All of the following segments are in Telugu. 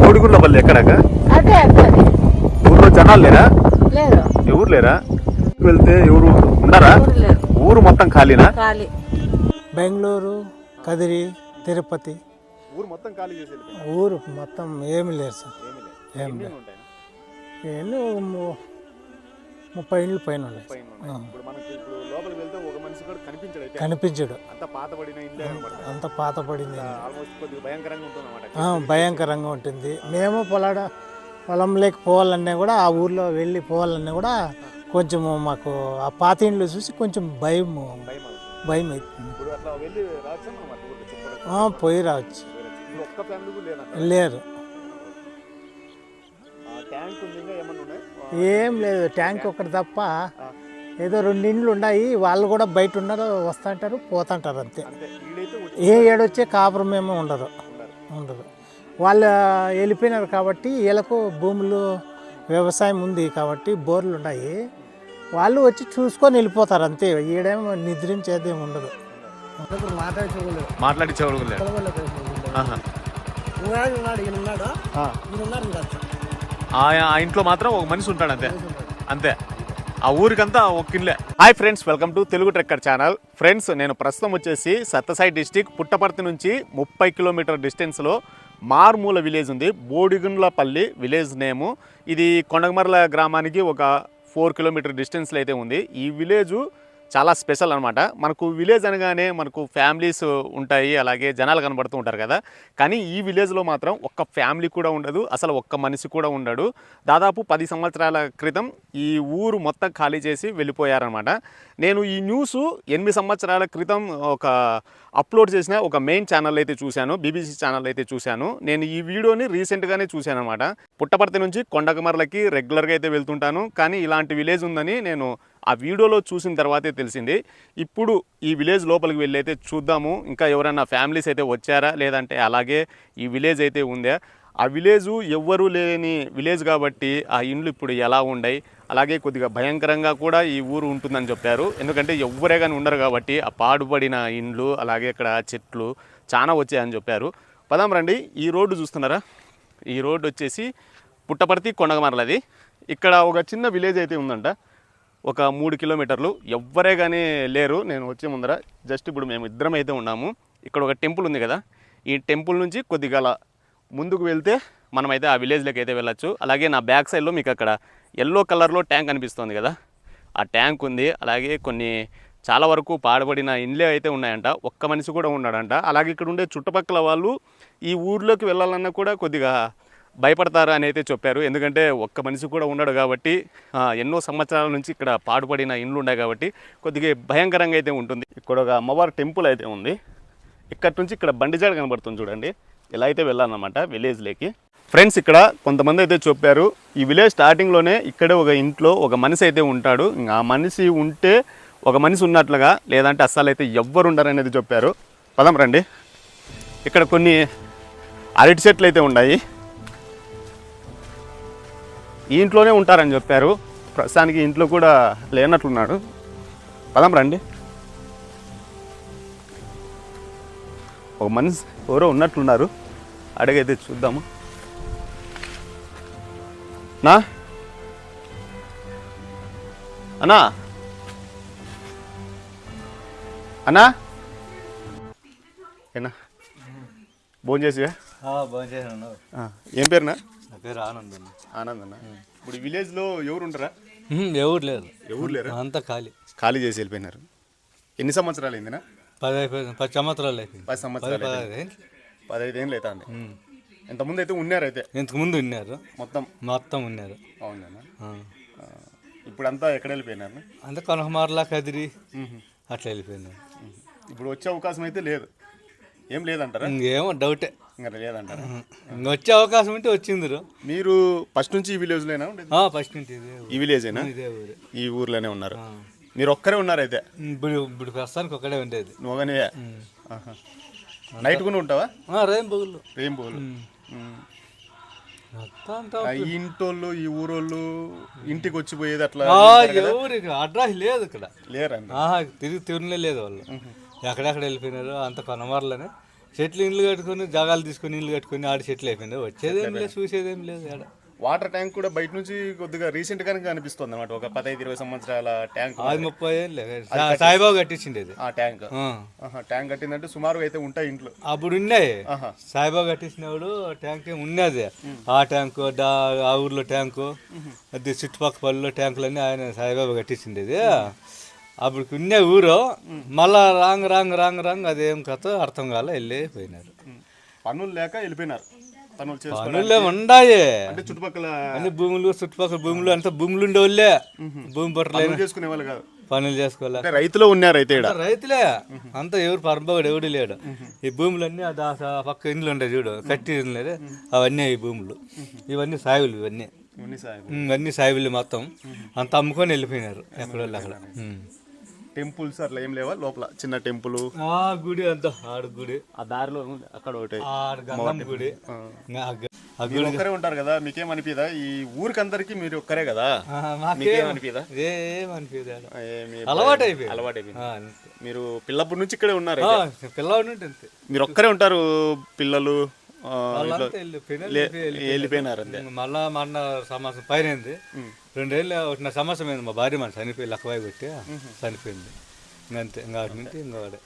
కోడిగుండ్లపల్లి ఎక్కడాక అదే అదే. ఊర్లో జనాలు లేరా? లేదు. ఎవరు లేరా? వెళ్తే ఎవరు ఉన్నారా? ఊరు మొత్తం ఖాళీనా? ఖాళీ. బెంగళూరు కదిరి తిరుపతి. ఊరు మొత్తం ఖాళీ చేసి ఊరు మొత్తం ఏమి లేదు సార్. ఏం లేదు. ఎన్ని ముప్పై ఇండ్లు పైన ఉన్నాయి మనిషి కనిపించడు అంత పాతబడిన ఇల్లే కనబడుతుంది అంత పాత పడింది ఆల్మోస్ట్ కొద్దిగా భయంకరంగా ఉంటుంది. మేము పొలాడ పొలంలోకి పోవాలన్నా కూడా ఆ ఊర్లో వెళ్ళి పోవాలన్నా కూడా కొంచెం మాకు ఆ పాత ఇండ్లు చూసి కొంచెం భయం భయం అవుతుంది. పోయి రావచ్చు. లేరు. ఏం లేదు. ట్యాంక్ ఒకటి తప్ప ఏదో రెండు ఇండ్లు ఉన్నాయి వాళ్ళు కూడా బయట ఉన్నారు వస్తుంటారు పోతుంటారు అంతే. ఏ ఏడొచ్చే కాపురం ఏమో ఉండదు. ఉండదు. వాళ్ళు వెళ్ళిపోయినారు కాబట్టి వీళ్ళకు భూములు వ్యవసాయం ఉంది కాబట్టి బోర్లు ఉన్నాయి. వాళ్ళు వచ్చి చూసుకొని వెళ్ళిపోతారు అంతే. ఈడేమో నిద్రించేది ఏమి ఉండదు మాట్లాడి ఆ. ఇంట్లో మాత్రం ఒక మనిషి ఉంటాడు అంతే. అంతే. ఆ ఊరికంతా ఒక ఇల్లే hi friends welcome to Telugu trekker channel friends నేను ప్రస్తుతం వచ్చేసి సత్తసాయి డిస్టిక్ పుట్టపర్తి నుంచి ముప్పై కిలోమీటర్ డిస్టెన్స్లో మారుమూల విలేజ్ ఉంది. బోడిగుండ్లపల్లి విలేజ్ నేము ఇది కొండగమర్ల గ్రామానికి ఒక ఫోర్ కిలోమీటర్ డిస్టెన్స్లో అయితే ఉంది. ఈ విలేజు చాలా స్పెషల్ అనమాట మనకు విలేజ్ అనగానే మనకు ఫ్యామిలీస్ ఉంటాయి అలాగే జనాలు కనబడుతూ ఉంటారు కదా. కానీ ఈ విలేజ్లో మాత్రం ఒక్క ఫ్యామిలీ కూడా ఉండదు అసలు ఒక్క మనిషి కూడా ఉండడు. దాదాపు పది సంవత్సరాల క్రితం ఈ ఊరు మొత్తం ఖాళీ చేసి వెళ్ళిపోయారనమాట నేను ఈ న్యూస్ ఎనిమిది సంవత్సరాల క్రితం ఒక అప్లోడ్ చేసిన ఒక మెయిన్ ఛానల్ అయితే చూశాను బీబీసీ ఛానల్ అయితే చూశాను. నేను ఈ వీడియోని రీసెంట్గానే చూశాను అనమాట పుట్టపర్తి నుంచి కొండకమర్లకి రెగ్యులర్గా అయితే వెళ్తుంటాను కానీ ఇలాంటి విలేజ్ ఉందని నేను ఆ వీడియోలో చూసిన తర్వాతే తెలిసింది. ఇప్పుడు ఈ విలేజ్ లోపలికి వెళ్ళి అయితే చూద్దాము. ఇంకా ఎవరైనా ఫ్యామిలీస్ అయితే వచ్చారా? లేదంటే అలాగే ఈ విలేజ్ అయితే ఉందా? ఆ విలేజు ఎవ్వరూ లేని విలేజ్ కాబట్టి ఆ ఇండ్లు ఇప్పుడు ఎలా ఉన్నాయి అలాగే కొద్దిగా భయంకరంగా కూడా ఈ ఊరు ఉంటుందని చెప్పారు. ఎందుకంటే ఎవ్వరే కానీ ఉండరు కాబట్టి ఆ పాడుపడిన ఇండ్లు అలాగే ఇక్కడ చెట్లు చాలా వచ్చాయని చెప్పారు. పదాం రండి. ఈ రోడ్డు చూస్తున్నారా? ఈ రోడ్డు వచ్చేసి పుట్టపర్తి కొండగమరలది. ఇక్కడ ఒక చిన్న విలేజ్ అయితే ఉందంట. ఒక మూడు కిలోమీటర్లు. ఎవ్వరే కానీ లేరు. నేను వచ్చే ముందర జస్ట్ ఇప్పుడు మేము ఇద్దరం అయితే ఉన్నాము. ఇక్కడ ఒక టెంపుల్ ఉంది కదా. ఈ టెంపుల్ నుంచి కొద్దిగా ముందుకు వెళ్తే మనమైతే ఆ విలేజ్లోకి అయితే వెళ్ళొచ్చు. అలాగే నా బ్యాక్ సైడ్లో మీకు అక్కడ ఎల్లో కలర్లో ట్యాంక్ అనిపిస్తుంది కదా. ఆ ట్యాంక్ ఉంది. అలాగే కొన్ని చాలా వరకు పాడబడిన ఇండ్లే అయితే ఉన్నాయంట. ఒక్క మనిషి కూడా ఉన్నాడంట అలాగే ఇక్కడ ఉండే చుట్టుపక్కల వాళ్ళు ఈ ఊర్లోకి వెళ్ళాలన్నా కూడా కొద్దిగా భయపడతారు అని అయితే చెప్పారు. ఎందుకంటే ఒక్క మనిషి కూడా ఉండడు కాబట్టి ఎన్నో సంవత్సరాల నుంచి ఇక్కడ పాడుపడిన ఇండ్లు ఉన్నాయి కాబట్టి కొద్దిగా భయంకరంగా అయితే ఉంటుంది. ఇక్కడ ఒక అమ్మవారి టెంపుల్ అయితే ఉంది. ఇక్కడ నుంచి ఇక్కడ బండిజాడ కనబడుతుంది చూడండి. ఇలా అయితే వెళ్ళాలన్నమాట విలేజ్లోకి. ఫ్రెండ్స్ ఇక్కడ కొంతమంది అయితే చెప్పారు ఈ విలేజ్ స్టార్టింగ్లోనే ఇక్కడే ఒక ఇంట్లో ఒక మనిషి అయితే ఉంటాడు. ఇంకా ఆ మనిషి ఉంటే ఒక మనిషి ఉన్నట్లుగా లేదంటే అస్సలు అయితే ఎవ్వరు ఉండరు అనేది చెప్పారు. పదం రండి. ఇక్కడ కొన్ని అరటి చెట్లు అయితే ఉన్నాయి. ఇంట్లోనే ఉంటారని చెప్పారు. ప్రస్తుతానికి ఇంట్లో కూడా లేనట్లున్నాడు పదం రండి. ఒక మనిషి ఎవరో ఉన్నట్లున్నారు అడిగైతే చూద్దాము. నా అన్నా? అన్నా? ఏనా? భోజనం చేసివా ఆ, ఏం పేరునా? నా పేరు ఆనంద్ అన్న ఆనంద్ అన్న ఇప్పుడు ఈ విలేజ్లో ఎవరు ఉంటారా ఎవరు లేరు. ఎవరు లేరా? అంతా ఖాళీ. ఖాళీ చేసి వెళ్ళిపోయినారు. ఎన్ని సంవత్సరాలు అయిందినా? పది అయిపోయింది పది సంవత్సరాలు అయిపోయింది. పది సంవత్సరాలు. పదహైదు ఏళ్ళు అవుతుంది. ఎంతమంది అయితే ఉన్నారు అయితే? ఇంతకు ముందు ఉన్నారు. మొత్తం? మొత్తం ఉన్నారు. అవునా. ఇప్పుడు అంతా ఎక్కడ వెళ్ళిపోయినారు? అంతా కొనకమారలా కదిరి అట్లా వెళ్ళిపోయినారు. ఇప్పుడు వచ్చే అవకాశం అయితే లేదు. ఏం లేదంటారా? ఇంకేమో డౌటే ఇంకా లేదంటారా? ఇంక వచ్చే అవకాశం ఉంటే వచ్చిందిరు. మీరు ఫస్ట్ నుంచి ఈ విలేజ్లోనే ఉండేది? ఫస్ట్ నుంచి. ఈ విలేజేనా? ఊరు. ఈ ఊర్లోనే ఉన్నారు. మీరు ఒక్కరే ఉన్నారు అయితే? ఇప్పుడు ఇప్పుడు ప్రస్తుతానికి ఒక్కడే ఉండేది. నువ్వుగానే నైట్ కూడా ఉంటావా? రేం మొత్తం అంతా ఈ ఇంటోళ్ళు ఈ ఊరోళ్ళు ఇంటికి వచ్చి పోయేది అట్లా ఆ, ఎవరు ఇక్కడ అడ్రస్ లేదు ఇక్కడ. లేరండి. తిరిగి తిరుగులే లేదు వాళ్ళు. ఎక్కడెక్కడ వెళ్ళిపోయినారు అంత కొనమరలోనే. చెట్లు ఇండ్లు కట్టుకొని జాగాలు తీసుకొని ఇండ్లు కట్టుకొని ఆడి చెట్లు అయిపోయింది వచ్చేదేం లేదు చూసేదేం లేదు ఆడ వాటర్ ట్యాంక్ కూడా బయట నుంచి కొద్దిగా రీసెంట్ గానే కనిపిస్తుంది అనమాట ఒక పదహైదు ఇరవై సంవత్సరాల ట్యాంక్ అది ముప్పై సాయిబాబు కట్టించింది అది. ఆ ట్యాంక్. ట్యాంక్ కట్టిందంటే సుమారుగా అయితే ఉంటాయి ఇంట్లో. అప్పుడు ఉన్నాయి. సాయిబాబా కట్టించినప్పుడు ట్యాంక్ ఉన్నది ఆ ట్యాంకు ఆ ఊర్లో ట్యాంకు అది చుట్టుపక్కల పల్లెలో ట్యాంకులన్నీ ఆయన సాయిబాబా కట్టించింది అది. అప్పుడు ఉన్నే ఊరు మళ్ళా రాంగ్ రాంగ్ రాంగ్ రాంగ్ అదేం కథ అర్థం కాలే వెళ్ళి పోయినారు పనులు లేక వెళ్ళిపోయినారు. పనులు ఉండాయి. అంటే చుట్టుపక్కల అన్ని భూములు చుట్టుపక్కల భూములు అంతా భూములు ఉండే వాళ్ళే భూమి చేసుకునే వాళ్ళు కాదు. పనులు చేసుకోలే అంటే రైతులు ఉన్నారు అయితే రైతులే. అంతా ఎవరు పరంపగడు ఎవడు లేడు. ఈ భూములన్నీ ఆ దా- ఆ పక్క ఇండ్లు ఉంటాయి చూడు కట్టి లేదు అవన్నీ ఈ భూములు. ఇవన్నీ సాగులు ఇవన్నీ. ఇవన్నీ సాయం. ఉమ్, ఇవన్నీ సాగులు మొత్తం. అంత అమ్ముకొని వెళ్ళిపోయినారు ఎక్కడ వాళ్ళు అక్కడ. టెంపుల్స్ అట్లా ఏం లేవా? లోపల చిన్న టెంపుల్. ఆ గుడి అంతా ఆడు గుడి. ఆ దారిలో ఉంది, అక్కడ ఒకటి. గంగమ్మ గుడి. మీరు ఒక్కరే ఉంటారు కదా మీకేం అనిపిదా ఈ ఊరికి అందరికి మీరు ఒక్కరే కదా? ఆ, మాకేం మీకేం అనిపిదా ఏం అనిపించదు ఆడ. ఏమి అలవాటు అయిపోయింది అలవాటు అయిపోయింది ఆ, అంతే. మీరు పిల్లప్పటి నుంచి ఇక్కడే ఉన్నారు. పిల్లవాడి నుండి అంతే. మీరు ఒక్కరే ఉంటారు పిల్లలు? వెళ్ళిపోయినారు, మళ్ళా మా అన్న సంవత్సరం పైన రెండేళ్ళు ఒకటి సంవత్సరం అయింది మా భార్య మన చనిపోయి లక్కవాయి కొట్టి చనిపోయింది. ఇంకా అంతే ఇంకా నుంచి ఇంకా వాడే.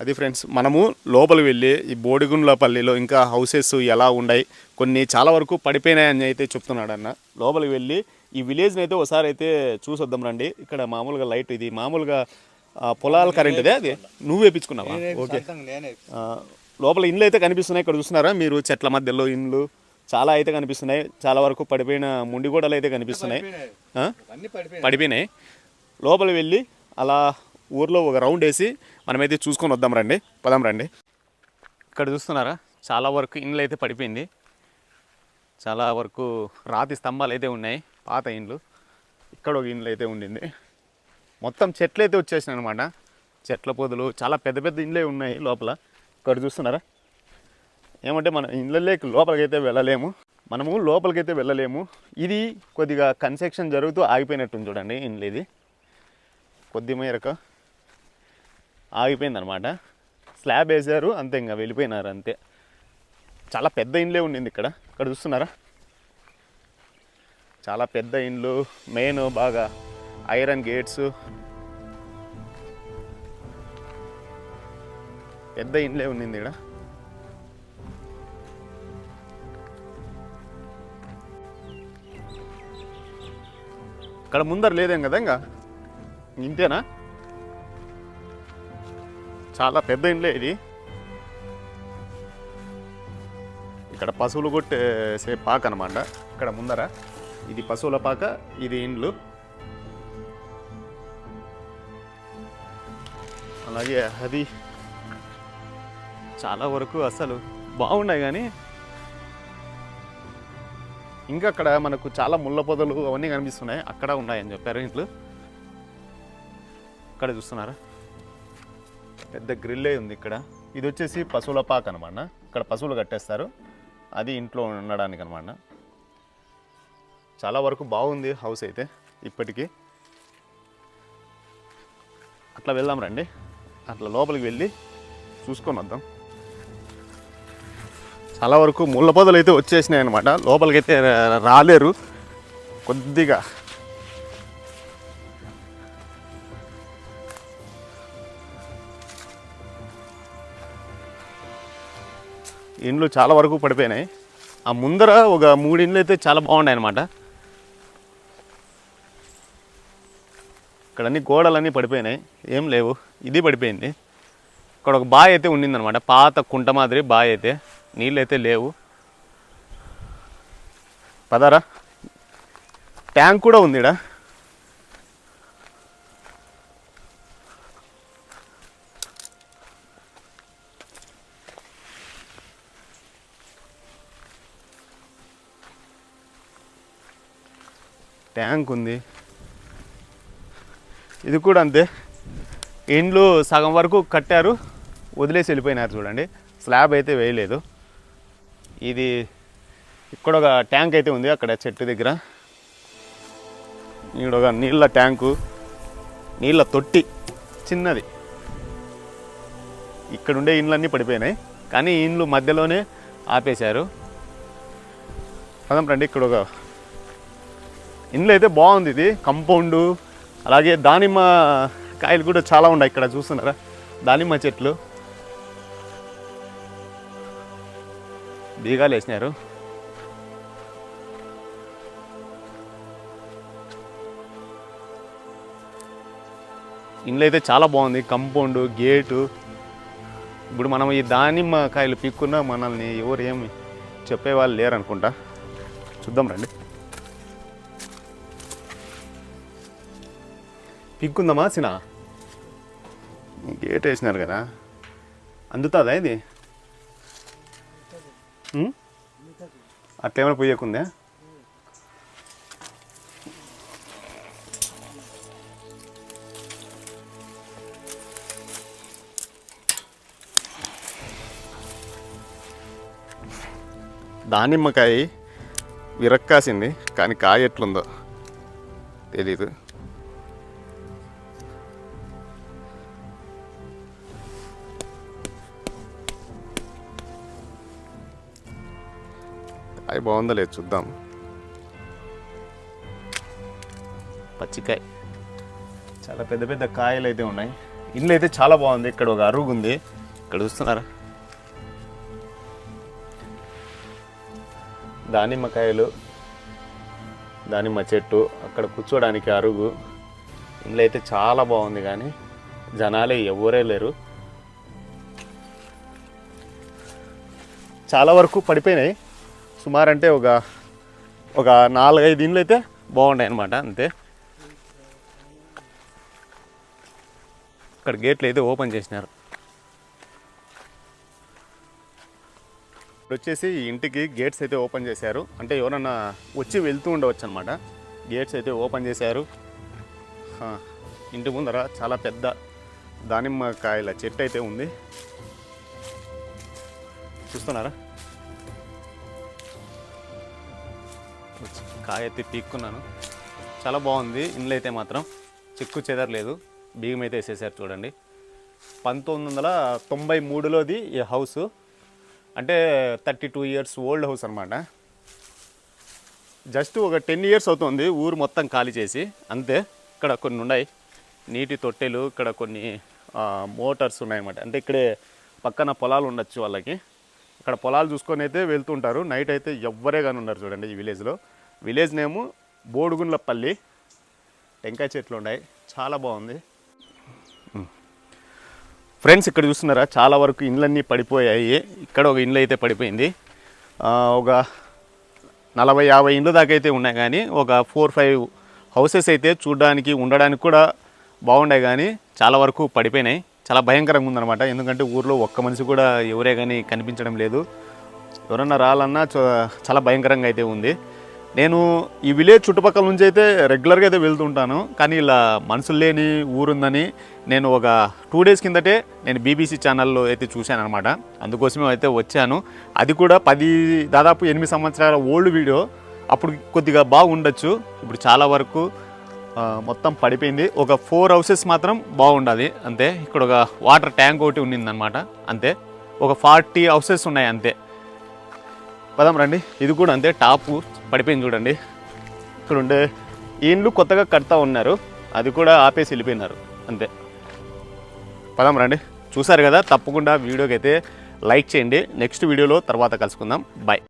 అది ఫ్రెండ్స్ మనము లోపలికి వెళ్ళి ఈ బోడిగుండ్లపల్లిలో ఇంకా హౌసెస్ ఎలా ఉన్నాయి కొన్ని చాలా వరకు పడిపోయినాయని అయితే చెప్తున్నాడు అన్న. లోపలికి వెళ్ళి ఈ విలేజ్ని అయితే ఒకసారి అయితే చూసొద్దాం రండి. ఇక్కడ మామూలుగా లైట్ ఇది మామూలుగా పొలాల కరెంట్ ఇదే అది? నువ్వు వేపించుకున్నావా? ఓకే. లోపల ఇండ్లు అయితే కనిపిస్తున్నాయి. ఇక్కడ చూస్తున్నారా? మీరు చెట్ల మధ్యలో ఇండ్లు చాలా అయితే కనిపిస్తున్నాయి. చాలా వరకు పడిపోయిన ముండిగోడలు అయితే కనిపిస్తున్నాయి. పడిపోయినాయి. లోపలికి వెళ్ళి అలా ఊర్లో ఒక రౌండ్ వేసి మనమైతే చూసుకొని వద్దాం రండి. పదాం రండి. ఇక్కడ చూస్తున్నారా? చాలా వరకు ఇండ్లు అయితే పడిపోయింది. చాలా వరకు రాతి స్తంభాలు అయితే ఉన్నాయి. పాత ఇండ్లు. ఇక్కడ ఒక ఇండ్లు అయితే ఉండింది. మొత్తం చెట్లు అయితే వచ్చేసినాయి అనమాట చెట్ల పొదలు. చాలా పెద్ద పెద్ద ఇండ్లే ఉన్నాయి లోపల. ఇక్కడ చూస్తున్నారా? ఏమంటే మన ఇండ్లలోకి లోపలికి అయితే వెళ్ళలేము. మనము లోపలికైతే వెళ్ళలేము. ఇది కొద్దిగా కన్స్ట్రక్షన్ జరుగుతూ ఆగిపోయినట్టుంది చూడండి ఇండ్లు ఇది. కొద్ది మేరకు ఆగిపోయిందనమాట. స్లాబ్ వేసారు అంతే ఇంకా వెళ్ళిపోయినారు అంతే. చాలా పెద్ద ఇండ్లే ఉండింది ఇక్కడ. ఇక్కడ చూస్తున్నారా? చాలా పెద్ద ఇండ్లు మెయిన్ బాగా ఐరన్ గేట్స్ పెద్ద ఇండ్లే ఉండింది ఇక్కడ ఇక్కడ ముందర లేదేం కదా ఇంకా? ఇంతేనా? చాలా పెద్ద ఇండ్లే ఇది. ఇక్కడ పశువులు కొట్టేసే పాక అనమాట ఇక్కడ ముందర ఇది పశువుల పాక ఇది ఇండ్లు. అలాగే అది చాలా వరకు అసలు బాగున్నాయి కానీ ఇంకా అక్కడ మనకు చాలా ముళ్ళ పొదలు అవన్నీ కనిపిస్తున్నాయి. అక్కడ ఉన్నాయని చెప్పారు ఇంట్లో. ఇక్కడ చూస్తున్నారా? పెద్ద గ్రిల్లే ఉంది ఇక్కడ. ఇది వచ్చేసి పశువుల పాక అనమాట ఇక్కడ పశువులు కట్టేస్తారు. అది ఇంట్లో ఉండడానికి అనమాట చాలా వరకు బాగుంది హౌస్ అయితే ఇప్పటికీ. అట్లా వెళ్దాం రండి. అట్లా లోపలికి వెళ్ళి చూసుకొని వద్దాం. చాలా వరకు ముళ్ళ పొదలు అయితే వచ్చేసినాయి అనమాట లోపలికైతే రాలేరు. కొద్దిగా. ఇండ్లు చాలా వరకు పడిపోయినాయి. ఆ ముందర ఒక మూడు ఇండ్లు అయితే చాలా బాగున్నాయి అనమాట ఇక్కడన్నీ గోడలన్నీ పడిపోయినాయి. ఏం లేవు. ఇది పడిపోయింది. ఇక్కడ ఒక బాయ్ అయితే ఉండిందనమాట పాత కుంట మాదిరి బాయ్ అయితే. నీళ్ళు అయితే లేవు. పదారా? ట్యాంక్ కూడా ఉంది ట్యాంక్ ఉంది. ఇది కూడా అంతే. ఇండ్లు సగం వరకు కట్టారు. వదిలేసి వెళ్ళిపోయినారు చూడండి. స్లాబ్ అయితే వేయలేదు. ఇది ఇక్కడ ఒక ట్యాంక్ అయితే ఉంది అక్కడ చెట్టు దగ్గర. ఇక్కడ ఒక నీళ్ళ ట్యాంకు నీళ్ళ తొట్టి చిన్నది. ఇక్కడ ఉండే ఇండ్లన్నీ పడిపోయినాయి కానీ ఇండ్లు మధ్యలోనే ఆపేశారు. పదం రండి ఇక్కడ ఒక ఇండ్లు అయితే బాగుంది ఇది కంపౌండు అలాగే దానిమ్మ కాయలు కూడా చాలా ఉన్నాయి ఇక్కడ చూస్తున్నారా? దానిమ్మ చెట్లు. బీగాలు వేసినారు. ఇండ్లు అయితే చాలా బాగుంది. Compound gate. ఇప్పుడు మనం ఈ దానిమ్మ కాయలు పీక్కున్నా మనల్ని ఎవరు ఏమి చెప్పేవాళ్ళు లేరు అనుకుంటా. చూద్దాం రండి. పీక్కుందామా సినా? గేట్ వేసినారు కదా. అందుతుందా ఇది? అట్లేమైనా పోయకుందా దానిమ్మకాయ విరక్కాసింది కానీ కాయ ఎట్లుందో తెలీదు. కాయ బాగుందో లేదు చూద్దాం. పచ్చికాయ. చాలా పెద్ద పెద్ద కాయలు అయితే ఉన్నాయి. ఇండ్లు అయితే చాలా బాగుంది. ఇక్కడ ఒక అరుగు ఉంది. ఇక్కడ చూస్తున్నారా? దానిమ్మకాయలు దానిమ్మ చెట్టు అక్కడ కూర్చోడానికి అరుగు. ఇండ్లు అయితే చాలా బాగుంది కానీ జనాలే ఎవరే లేరు. చాలా వరకు పడిపోయినాయి. సుమారు అంటే ఒక ఒక నాలుగైదు ఇండ్లు అయితే బాగున్నాయి అనమాట అంతే. ఇక్కడ గేట్లు అయితే ఓపెన్ చేసినారు. ఇప్పుడు వచ్చేసి ఇంటికి గేట్స్ అయితే ఓపెన్ చేశారు. అంటే ఎవరన్నా వచ్చి వెళ్తూ ఉండవచ్చు అనమాట గేట్స్ అయితే ఓపెన్ చేశారు. ఇంటి ముందర చాలా పెద్ద దానిమ్మకాయల చెట్టు అయితే ఉంది. చూస్తున్నారా? కాయ అయితే పీక్కున్నాను. చాలా బాగుంది. ఇండ్లు అయితే మాత్రం చెక్కు చెదరలేదు బియ్యం అయితే వేసేసారు చూడండి. పంతొమ్మిది వందల తొంభై మూడులోది ఈ హౌస్ అంటే thirty two years old house అనమాట జస్ట్ ఒక టెన్ ఇయర్స్ అవుతుంది. ఊరు మొత్తం ఖాళీ చేసి. అంతే. ఇక్కడ కొన్ని ఉన్నాయి. నీటి తొట్టెలు ఇక్కడ కొన్ని మోటార్స్ ఉన్నాయన్నమాట. అంటే ఇక్కడే పక్కన పొలాలు ఉండొచ్చు వాళ్ళకి. ఇక్కడ పొలాలు చూసుకొని అయితే వెళ్తుంటారు. నైట్ అయితే ఎవ్వరే కానీ ఉన్నారు చూడండి ఈ విలేజ్లో విలేజ్ నేము బోడుగుండ్లపల్లి. టెంకాయ చెట్లు ఉన్నాయి. చాలా బాగుంది. ఫ్రెండ్స్ ఇక్కడ చూస్తున్నారా? చాలా వరకు ఇండ్లన్నీ పడిపోయాయి. ఇక్కడ ఒక ఇండ్లు అయితే పడిపోయింది. ఒక నలభై యాభై ఇండ్లు దాకా అయితే ఉన్నాయి కానీ ఒక ఫోర్ ఫైవ్ హౌసెస్ అయితే చూడడానికి ఉండడానికి కూడా బాగున్నాయి కానీ చాలా వరకు పడిపోయినాయి. చాలా భయంకరంగా ఉందన్నమాట. ఎందుకంటే ఊర్లో ఒక్క మనిషి కూడా ఎవరే కానీ కనిపించడం లేదు. ఎవరన్నా రాలన్నా చాలా భయంకరంగా అయితే ఉంది. నేను ఈ విలేజ్ చుట్టుపక్కల నుంచి అయితే రెగ్యులర్గా అయితే వెళ్తుంటాను. కానీ ఇలా మనుషులు లేని ఊరుందని నేను ఒక టూ డేస్ కిందటే నేను బీబీసీ ఛానల్లో అయితే చూశాను అనమాట అందుకోసమే అయితే వచ్చాను. అది కూడా పది దాదాపు ఎనిమిది సంవత్సరాల ఓల్డ్ వీడియో. అప్పుడు కొద్దిగా బాగుండొచ్చు. ఇప్పుడు చాలా వరకు మొత్తం పడిపోయింది. ఒక ఫోర్ హౌసెస్ మాత్రం బాగుండాలి. అంతే. ఇక్కడ ఒక వాటర్ ట్యాంక్ ఒకటి ఉండిందనమాట అంతే. ఒక ఫార్టీ హౌసెస్ ఉన్నాయి అంతే. పదం రండి. ఇది కూడా అంతే. టాప్ పడిపోయింది చూడండి. ఇక్కడ ఉండే ఇండ్లు కొత్తగా కడతా ఉన్నారు. అది కూడా ఆపేసి వెళ్ళిపోయినారు. అంతే. పదం రండి. చూసారు కదా? తప్పకుండా వీడియోకి అయితే లైక్ చేయండి. నెక్స్ట్ వీడియోలో తర్వాత కలుసుకుందాం. బాయ్